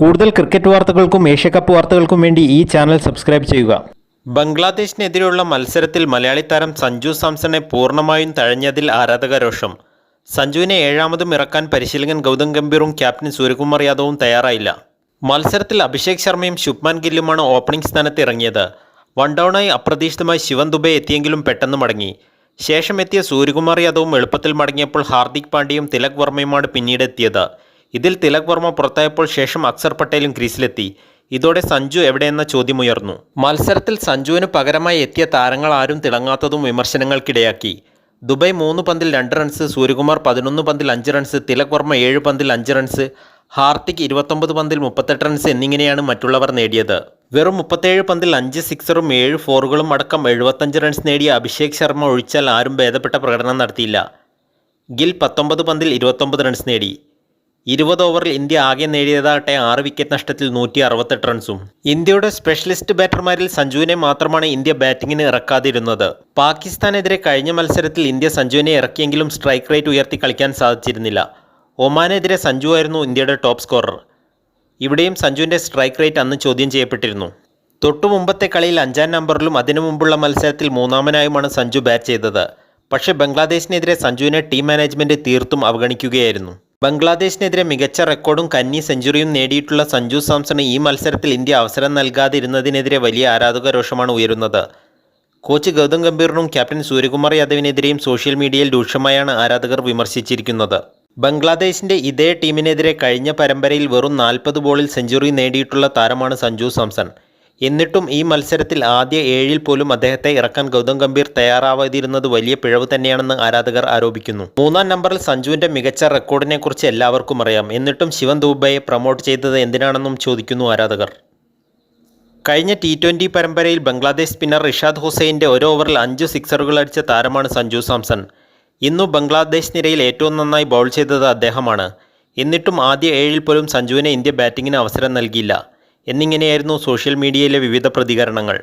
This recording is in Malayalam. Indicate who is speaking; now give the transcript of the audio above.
Speaker 1: കൂടുതൽ ക്രിക്കറ്റ് വാർത്തകൾക്കും ഏഷ്യകപ്പ് വാർത്തകൾക്കും വേണ്ടി ഈ ചാനൽ സബ്സ്ക്രൈബ് ചെയ്യുക. ബംഗ്ലാദേശിനെതിരെയുള്ള മത്സരത്തിൽ മലയാളി താരം സഞ്ജു സാംസണെ പൂർണമായും തഴഞ്ഞതിൽ ആരാധക രോഷം സഞ്ജുവിനെ ഏഴാമതും ഇറക്കാൻ പരിശീലകൻ ഗൗതം ഗംഭീറും ക്യാപ്റ്റൻ സൂര്യകുമാർ യാദവും തയ്യാറായില്ല. മത്സരത്തിൽ അഭിഷേക് ശർമ്മയും ശുഭ്മാൻ ഗില്ലുമാണ് ഓപ്പണിംഗ് സ്ഥാനത്ത് ഇറങ്ങിയത്. വൺ ഡൗണായി അപ്രതീക്ഷിതമായി ശിവൻ ദുബെ എത്തിയെങ്കിലും പെട്ടെന്ന് മടങ്ങി. ശേഷം എത്തിയ സൂര്യകുമാർ യാദവും എളുപ്പത്തിൽ മടങ്ങിയപ്പോൾ ഹാർദിക് പാണ്ഡ്യയും തിലക് വർമ്മയുമാണ് പിന്നീട് എത്തിയത്. ഇതിൽ തിലക് വർമ്മ പുറത്തായപ്പോൾ ശേഷം അക്സർ പട്ടേലും ക്രീസിലെത്തി ഇതോടെ സഞ്ജു എവിടെയെന്ന ചോദ്യമുയർന്നു. മത്സരത്തിൽ സഞ്ജുവിന് പകരമായി എത്തിയ താരങ്ങൾ ആരും തിളങ്ങാത്തതും വിമർശനങ്ങൾക്കിടയാക്കി. ദുബൈ മൂന്ന് പന്തിൽ രണ്ട് റൺസ് സൂര്യകുമാർ പതിനൊന്ന് പന്തിൽ അഞ്ച് റൺസ് തിലക് വർമ്മ ഏഴ് പന്തിൽ അഞ്ച് റൺസ് ഹാർദിക് ഇരുപത്തൊമ്പത് പന്തിൽ മുപ്പത്തെട്ട് റൺസ് എന്നിങ്ങനെയാണ് മറ്റുള്ളവർ നേടിയത്. വെറും മുപ്പത്തേഴ് പന്തിൽ അഞ്ച് സിക്സറും ഏഴ് ഫോറുകളും അടക്കം എഴുപത്തഞ്ച് റൺസ് നേടിയ അഭിഷേക് ശർമ്മ ഒഴിച്ചാൽ ആരും ഭേദപ്പെട്ട പ്രകടനം നടത്തിയില്ല. ഗിൽ പത്തൊമ്പത് പന്തിൽ ഇരുപത്തൊമ്പത് റൺസ് നേടി. ഇരുപത് ഓവറിൽ ഇന്ത്യ ആകെ നേടിയതാകട്ടെ ആറ് വിക്കറ്റ് നഷ്ടത്തിൽ നൂറ്റി അറുപത്തെട്ട് റൺസും. ഇന്ത്യയുടെ സ്പെഷ്യലിസ്റ്റ് ബാറ്റർമാരിൽ സഞ്ജുവിനെ മാത്രമാണ് ഇന്ത്യ ബാറ്റിങ്ങിന് ഇറക്കാതിരുന്നത്. പാകിസ്ഥാനെതിരെ കഴിഞ്ഞ മത്സരത്തിൽ ഇന്ത്യ സഞ്ജുവിനെ ഇറക്കിയെങ്കിലും സ്ട്രൈക്ക് റേറ്റ് ഉയർത്തി കളിക്കാൻ സാധിച്ചിരുന്നില്ല. ഒമാനെതിരെ സഞ്ജു ആയിരുന്നു ഇന്ത്യയുടെ ടോപ്പ് സ്കോറർ. ഇവിടെയും സഞ്ജുവിന്റെ സ്ട്രൈക്ക് റേറ്റ് അന്ന് ചോദ്യം ചെയ്യപ്പെട്ടിരുന്നു. തൊട്ടു മുമ്പത്തെ കളിയിൽ അഞ്ചാം നമ്പറിലും അതിനു മുമ്പുള്ള മത്സരത്തിൽ മൂന്നാമനായുമാണ് സഞ്ജു ബാറ്റ് ചെയ്തത്. പക്ഷേ ബംഗ്ലാദേശിനെതിരെ സഞ്ജുവിനെ ടീം മാനേജ്മെന്റ് തീർത്തും അവഗണിക്കുകയായിരുന്നു. ബംഗ്ലാദേശിനെതിരെ മികച്ച റെക്കോർഡും കന്നി സെഞ്ചുറിയും നേടിയിട്ടുള്ള സഞ്ജു സാംസണ് ഈ മത്സരത്തിൽ ഇന്ത്യ അവസരം നൽകാതിരുന്നതിനെതിരെ വലിയ ആരാധക രോഷമാണ് ഉയരുന്നത്. കോച്ച് ഗൗതം ഗംഭീറിനും ക്യാപ്റ്റൻ സൂര്യകുമാർ യാദവിനെതിരെയും സോഷ്യൽ മീഡിയയിൽ രൂക്ഷമായാണ് ആരാധകർ വിമർശിച്ചിരിക്കുന്നത്. ബംഗ്ലാദേശിന്റെ ഇതേ ടീമിനെതിരെ കഴിഞ്ഞ പരമ്പരയിൽ വെറും നാൽപ്പത് ബോളിൽ സെഞ്ചുറി നേടിയിട്ടുള്ള താരമാണ് സഞ്ജു സാംസൺ. എന്നിട്ടും ഈ മത്സരത്തിൽ ആദ്യ ഏഴിൽ പോലും അദ്ദേഹത്തെ ഇറക്കാൻ ഗൗതം ഗംഭീർ തയ്യാറാവാതിരുന്നത് വലിയ പിഴവ് തന്നെയാണെന്ന് ആരാധകർ ആരോപിക്കുന്നു. മൂന്നാം നമ്പറിൽ സഞ്ജുവിന്റെ മികച്ച റെക്കോർഡിനെ കുറിച്ച് എല്ലാവർക്കും അറിയാം. എന്നിട്ടും ശിവൻ ദൂബയെ പ്രൊമോട്ട് ചെയ്തത് എന്തിനാണെന്നും ചോദിക്കുന്നു ആരാധകർ. കഴിഞ്ഞ ടി ട്വന്റി പരമ്പരയിൽ ബംഗ്ലാദേശ് സ്പിന്നർ റിഷാദ് ഹുസൈന്റെ ഒരു ഓവറിൽ അഞ്ച് സിക്സറുകൾ അടിച്ച താരമാണ് സഞ്ജു സാംസൺ. ഇന്നു ബംഗ്ലാദേശ് നിരയിൽ ഏറ്റവും നന്നായി ബൗൾ ചെയ്തത് അദ്ദേഹമാണ്. എന്നിട്ടും ആദ്യ ഏഴിൽ പോലും സഞ്ജുവിനെ ഇന്ത്യ ബാറ്റിങ്ങിന് അവസരം നൽകിയില്ല. എന്നിങ്ങനെയായിരുന്നു സോഷ്യൽ മീഡിയയിലെ വിവിധ പ്രതികരണങ്ങൾ.